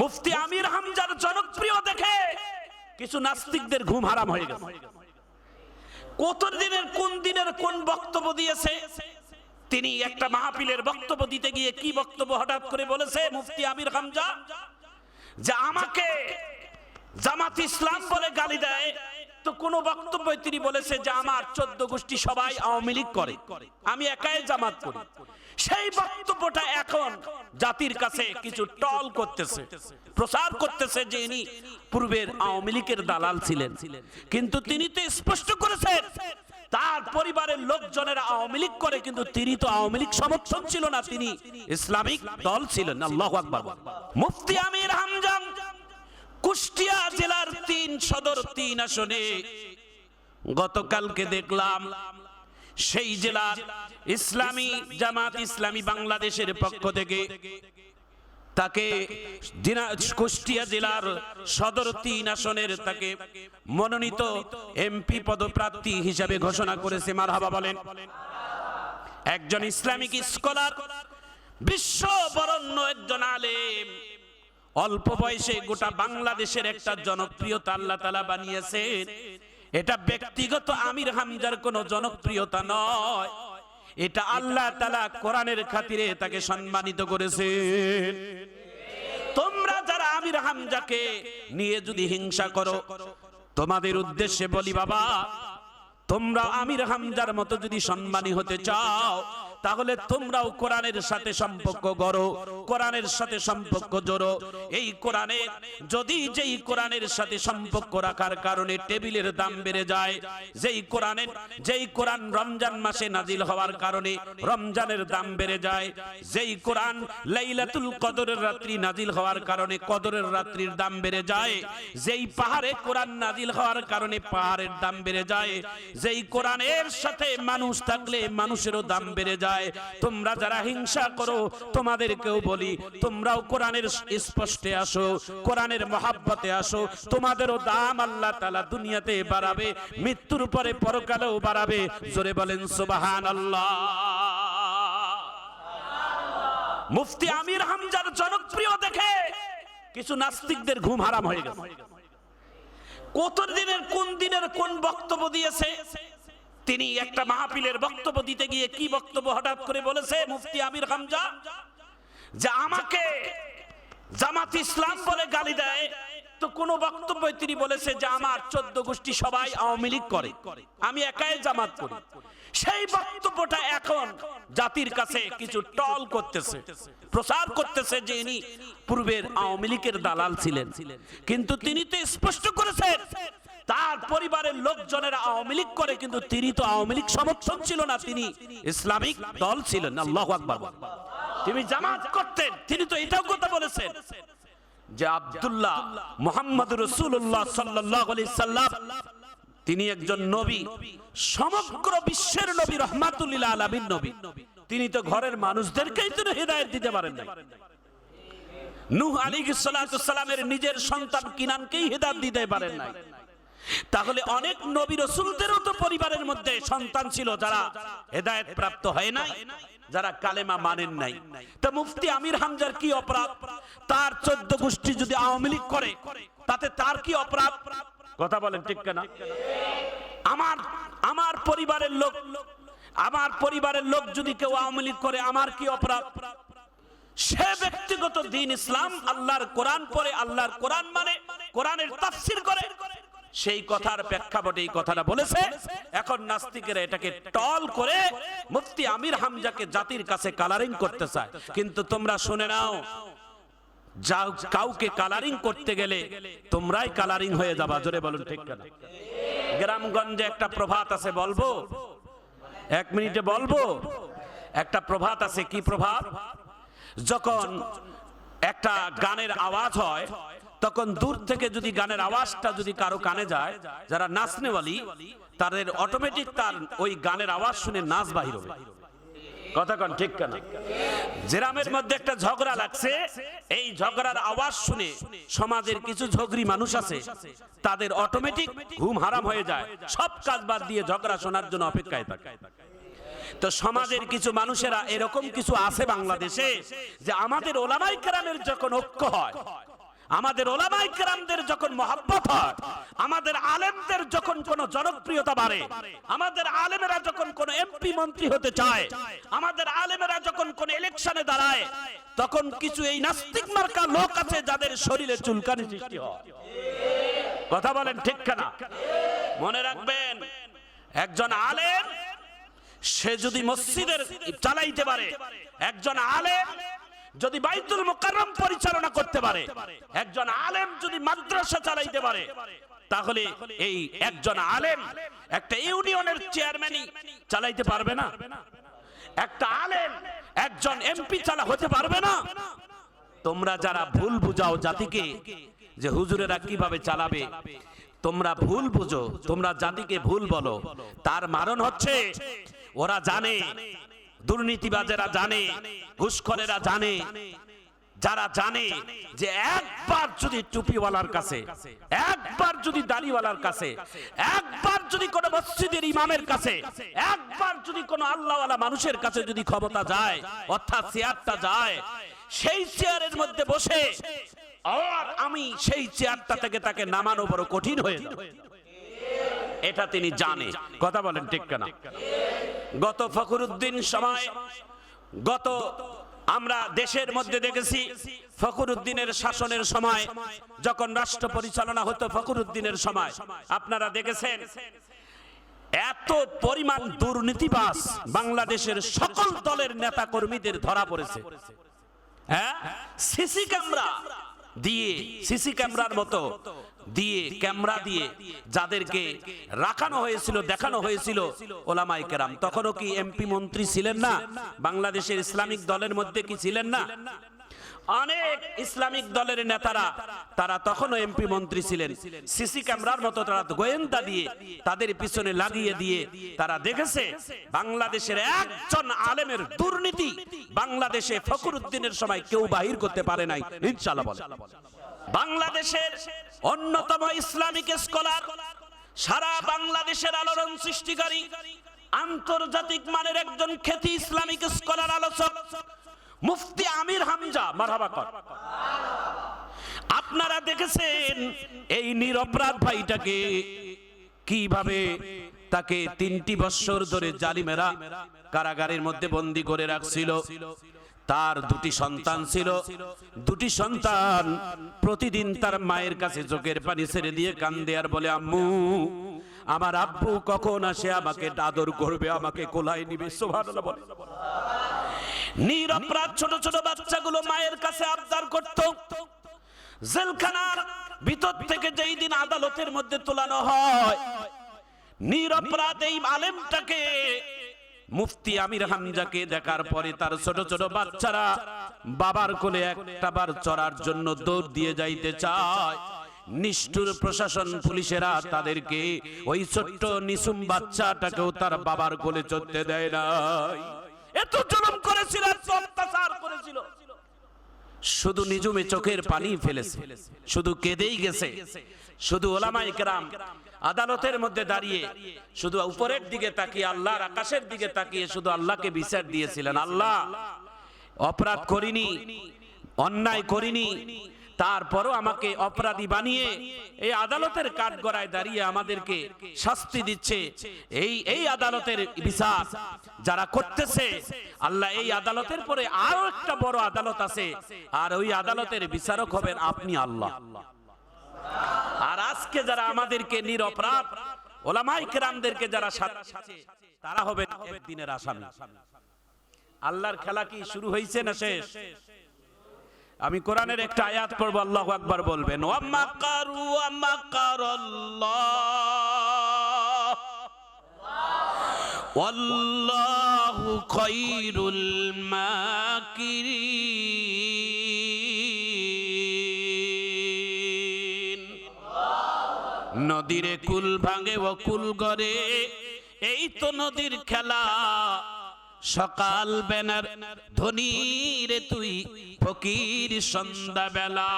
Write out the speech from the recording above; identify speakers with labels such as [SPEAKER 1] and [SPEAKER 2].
[SPEAKER 1] মুফতি আমির হামজার জনপ্রিয় দেখে কিছু নাস্তিকদের ঘুম হারাম হয়ে গেছে। কত দিনের কোন দিনের, কোন বক্তব্য দিয়েছে? তিনি একটা মাহফিলের বক্তব্য দিতে গিয়ে কি বক্তব্য হঠাৎ করে বলেছে মুফতি আমির হামজা? যে আমাকে জামাত ইসলাম বলে গালি দেয়। তো কোন বক্তব্য তিনি বলেছে যে আমার চোদ্দ গোষ্ঠী সবাই আওয়ামী লীগ করে। আমি একাই জামাত করি। সেই বক্তব্যটা এখন জাতির কাছে কিছু টল করতেছে, প্রচার করতেছে যে ইনি পূর্বের আওয়ামী লীগের দালাল ছিলেন। কিন্তু তিনি তো স্পষ্ট করেছেন, তার পরিবারের লোকজনের আওয়ামী লীগ করে, কিন্তু তিনি তো আওয়ামী লীগ সমর্থন ছিল না, তিনি ইসলামিক দল ছিলেন। আল্লাহ আকবার। মুফতি আমির হামজাম কুষ্টিয়া জেলার তিন সদর তিন আসনে গতকালকে দেখলাম সেই জেলার ইসলামী জামাত ইসলামী বাংলাদেশের পক্ষ থেকে তাকে কুষ্টিয়া জেলার সদর তিন আসনের তাকে মনোনীত এমপি পদপ্রার্থী হিসাবে ঘোষণা করেছে। মারহাবা বলেন। একজন ইসলামিক স্কলার বিশ্ব বরণ্য একজন আলেম। অল্প বয়সে গোটা বাংলাদেশের একটা জনপ্রিয়তা আল্লাহ তালা বানিয়েছেন। এটা ব্যক্তিগত আমির হামজার কোনো জনপ্রিয়তা নয়। এটা আল্লাহ তালা কোরআনের খাতিরে তাকে সম্মানিত করেছে তোমরা যারা আমির হামজাকে নিয়ে যদি হিংসা করো, তোমাদের উদ্দেশ্যে বলি, বাবা, তোমরা আমির হামজার মতো যদি সম্মানী হতে চাও তাহলে তোমরাও কোরআনের সাথে সম্পর্ক গড়ো, কোরআনের সাথে সম্পর্ক জোড়ো। এই কোরআনে যদি যেই কোরআনের সাথে সম্পর্ক রাখার কারণে টেবিলের দাম বেড়ে যায়, যেই কোরআনের, যেই কোরআন রমজান মাসে নাজিল হওয়ার কারণে রমজানের দাম বেড়ে যায়, যেই কোরআন লাইলাতুল কদরের রাত্রি নাজিল হওয়ার কারণে কদরের রাত্রির দাম বেড়ে যায়, যেই পাহাড়ে কোরআন নাজিল হওয়ার কারণে পাহাড়ের দাম বেড়ে যায়, যেই কোরআনের সাথে মানুষ থাকলে মানুষেরও দাম বেড়ে যায়। তোমরা যারা হিংসা করো, তোমাদেরকেও বলি, তোমরাও কোরআনের স্পষ্টে আসো, কোরআনের মহাব্বতে আসো, তোমাদেরও দাম আল্লাহ তালা দুনিয়াতে বাড়াবে, মৃত্যুর পরে পরকালেও বাড়াবে। জোরে বলেন সুবাহান আল্লাহ মুফতি আমির হামজার জনপ্রিয় দেখে কিছু নাস্তিকদের ঘুম হারাম হয়ে গেছে। কত দিনের কোন দিনের কোন বক্তব্য দিয়েছে? তিনি একটা মাহফিলের বক্তব্য দিতে গিয়ে কি বক্তব্য হঠাৎ করে বলেছে, মুফতি আমির হামজা, যে আমাকে জামাত ইসলাম বলে গালি দেয়, তো কোন বক্তব্য তিনি বলেছে যে আমার চোদ্দ গোষ্ঠী সবাই আওয়ামী লীগ করে। আমি একাই জামাত করি। সেই বক্তব্যটা এখন জাতির কাছে কিছু টল করতেছে, প্রচার করতেছে যে ইনি পূর্বের আওয়ামী লীগের দালাল ছিলেন। কিন্তু তিনি তো স্পষ্ট করেছেন পরিবারের লোকজনের আওয়ামী লীগ করে কিন্তু তিনি তো আওয়ামী লীগ সমর্থন ছিল না তিনি ইসলামিক দল ছিলেন। আল্লাহ আকবার। তিনি জামাত করতেন। তিনি তো এটাও কথা বলেছেন যে আব্দুল্লাহ মোহাম্মদ রসুল্লাহ সাল্লাহ আলি সাল্লাম তিনি একজন নবী সমগ্র বিশ্বের নবী রহমাতুল্লাহ আলমীর নবী। তিনি তো ঘরের মানুষদেরকেই তো হৃদায়ত দিতে পারেন না নূহ আলী সালামের নিজের সন্তান কিনানকেই হেদাত দিতে পারেন নাই। তাহলে অনেক নবী রসুলদেরও তো পরিবারের মধ্যে সন্তান ছিল যারা হেদায়েত প্রাপ্ত হয় নাই, যারা কালেমা মানেন নাই। তা মুফতি আমির হামজার কি অপরাধ? তার চোদ্দ গোষ্ঠী যদি আওয়ামী লীগ করে, তাতে তার কি অপরাধ? কথা বলেন ঠিক না আমার আমার পরিবারের লোক, আমার পরিবারের লোক যদি কেউ আওয়ামী লীগ করে, আমার কি অপরাধ? সে ব্যক্তিগত দিন ইসলাম আল্লাহর কোরআন পড়ে, আল্লাহর কোরআন মানে কোরআনের তাফসির করে। সেই কথার প্রেক্ষাপটে এই কথাটা বলেছে। এখন নাস্তিকেরা এটাকে টল করে মুফতি আমির হামজাকে জাতির কাছে কালারিং করতে চায়। কিন্তু তোমরা শুনে নাও যাও কাউকে কালারিং করতে গেলে তোমরাই কালারিং হয়ে যাবা। জোরে বলুন ঠিক না? গ্রামগঞ্জে একটা প্রভাত আছে বলব? এক মিনিটে বলব? একটা প্রভাত আছে কি প্রভাত যখন একটা গানের আওয়াজ হয় তখন দূর থেকে যদি গানের আওয়াজটা যদি কারও কানে যায়, যারা নাচনেওয়ালি, তাদের অটোমেটিক তার ওই গানের আওয়াজ শুনে নাচ বাহির হবে। একটা ঝগড়া সমাজের কিছু ঝগড়ি মানুষ আছে, তাদের অটোমেটিক ঘুম হারাম হয়ে যায়। সব বাদ দিয়ে ঝগড়া শোনার জন্য অপেক্ষায় তো সমাজের কিছু মানুষেরা এরকম কিছু আছে বাংলাদেশে যে আমাদের ওলামাই কেরামের যখন ঐক্য হয় আমাদের ওলামাই কেরামদের যখন মহাব্বত হয়, আমাদের আলেমদের যখন কোন জনপ্রিয়তা বাড়ে, আমাদের আলেমেরা যখন কোন এমপি মন্ত্রী হতে চায়, আমাদের আলেমেরা যখন কোন ইলেকশনে দাঁড়ায়, তখন কিছু এই নাস্তিক মার্কা লোক আছে যাদের শরীরে চুলকানি সৃষ্টি হয়। কথা বলেন ঠিক না মনে রাখবেন, একজন আলেম, সে যদি মসজিদের চালাইতে পারে, একজন আলেম যদি বাইতুল মোকাররম পরিচালনা করতে পারে, একজন আলেম যদি মাদ্রাসা চালাইতে পারে, তাহলে এই একজন আলেম একটা ইউনিয়নের চেয়ারম্যানই চালাইতে পারবে না। একটা আলেম একজন এমপি চালা হতে পারবে না। তোমরা যারা ভুল বুঝাও জাতিকে, যে হুজুরেরা কীভাবে চালাবে, তোমরা ভুল বুঝো, তোমরা জাতিকে ভুল বলো। তার মারণ হচ্ছে, ওরা জানে দুর্নীতিবাজেরা জানে, ঘুষখরেরা জানে, যারা জানে যে একবার যদি টুপিওয়ালার কাছে, একবার যদি দাড়িওয়ালার কাছে, একবার যদি কোনো মসজিদের ইমামের কাছে, একবার যদি কোনো আল্লাহওয়ালা মানুষের কাছে যদি ক্ষমতা যায়, অর্থাৎ চেয়ারটা যায়, সেই চেয়ারের মধ্যে বসে আর আমি সেই চেয়ারটা থেকে তাকে নামানো বড় কঠিন হয়ে এটা তিনি জানে। কথা বলেন ঠিক কেনা? গত ফখরুদ্দিন সময়, গত আমরা দেশের মধ্যে দেখেছি ফখরুদ্দিনের শাসনের সময়, যখন রাষ্ট্র পরিচালনা হতো ফখরুদ্দিনের সময়। আপনারা দেখেছেন? এত পরিমাণ দুর্নীতিবাস বাংলাদেশের সকল দলের নেতা কর্মীদের ধরা পড়েছে। হ্যাঁ? সিসি ক্যামেরা দিয়ে, সিসি ক্যামেরার মতো দিয়ে, ক্যামেরা দিয়ে যাদেরকে রাখানো হয়েছিল, দেখানো হয়েছিল ওলামাই কেরাম। তখনও কি এমপি মন্ত্রী ছিলেন না? বাংলাদেশের ইসলামিক দলের মধ্যে কি ছিলেন না? অনেক ইসলামিক দলের নেতারা, তারা তখনও এমপি মন্ত্রী ছিলেন। সিসি ক্যামেরার মতো তারা গোয়েন্দা দিয়ে, তাদের পিছনে লাগিয়ে দিয়ে তারা দেখেছে, বাংলাদেশের একজন আলেমের দুর্নীতি বাংলাদেশে ফখরুদ্দিনের সময় কেউ বাহির করতে পারে নাই। ইনশাআল্লাহ বলে বাংলাদেশের অন্যতম ইসলামিক স্কলার, সারা বাংলাদেশের আলোড়ন সৃষ্টিকারী, আন্তর্জাতিক মানের একজন খ্যাতি ইসলামিক স্কলার আলোচক মুফতি আমির হামজা মারহাবাকর আপনারা দেখেছেন এই নিরপরাধ ভাইটাকে কীভাবে তাকে তিনটি বছর ধরে জালিমেরা কারাগারের মধ্যে বন্দি করে রাখছিল। তার দুটি সন্তান ছিল। দুটি সন্তান প্রতিদিন তার মায়ের কাছে চোখের পানি ছেড়ে দিয়ে কান্দে আর বলে, আম্মু, আমার আব্বু কখন আসে আমাকে আদর করবে, আমাকে কোলায় নিবে? বলে। নিরপরাধ ছোট ছোট বাচ্চাগুলো মায়ের কাছে আবদার করত। জেলখানার ভিতর থেকে যেই দিন আদালতের মধ্যে তোলানো হয় নিরপরাধ এই আলেমটাকে মুফতি আমির হামজাকে দেখার পরে তার ছোট ছোট বাচ্চারা বাবার কোলে একটা বার চড়ার জন্য দৌড় দিয়ে যাইতে চায়। নিষ্ঠুর প্রশাসন পুলিশেরা তাদেরকে ওই ছোট্ট নিসুম বাচ্চাটাকেও তার বাবার কোলে চড়তে দেয় নাই। এত জুলুম করেছিল অত্যাচার করেছিল। শুধু নিজুমে চোখের পানি ফেলেছে, শুধু কেঁদেই গেছে, শুধু ওলামাই কেরাম আদালতের মধ্যে দাঁড়িয়ে শুধু উপরের দিকে তাকিয়ে আল্লাহর আকাশের দিকে তাকিয়ে শুধু আল্লাহকে বিচার দিয়েছিলেন। আল্লাহ অপরাধ করিনি, অন্যায় করিনি, তারপরও আমাকে অপরাধী বানিয়ে এই আদালতের কাঠগড়ায় দাঁড়িয়ে আমাদেরকে শাস্তি দিচ্ছে। এই এই আদালতের বিচার যারা করতেছে, আল্লাহ এই আদালতের পরে আরও একটা বড় আদালত আছে। আর ওই আদালতের বিচারক হবেন আপনি আল্লাহ। আর আজকে যারা আমাদেরকে নিরপরাধ ওলামাই কেরামদেরকে যারা তারা হবে দিনের আসামি। আল্লাহর খেলা কি শুরু হয়েছে না শেষ? আমি কোরআনের একটা আয়াত পড়ব, আল্লাহ আকবার বলবেন ওয়ামাকারু ওয়ামাকারাল্লাহ ওয়াল্লাহু নদীরে কুল ভাঙে ও কুল গড়ে। এই তো নদীর খেলা। সকাল বেনার ধনীরে তুই ফকির সন্ধ্যা বেলা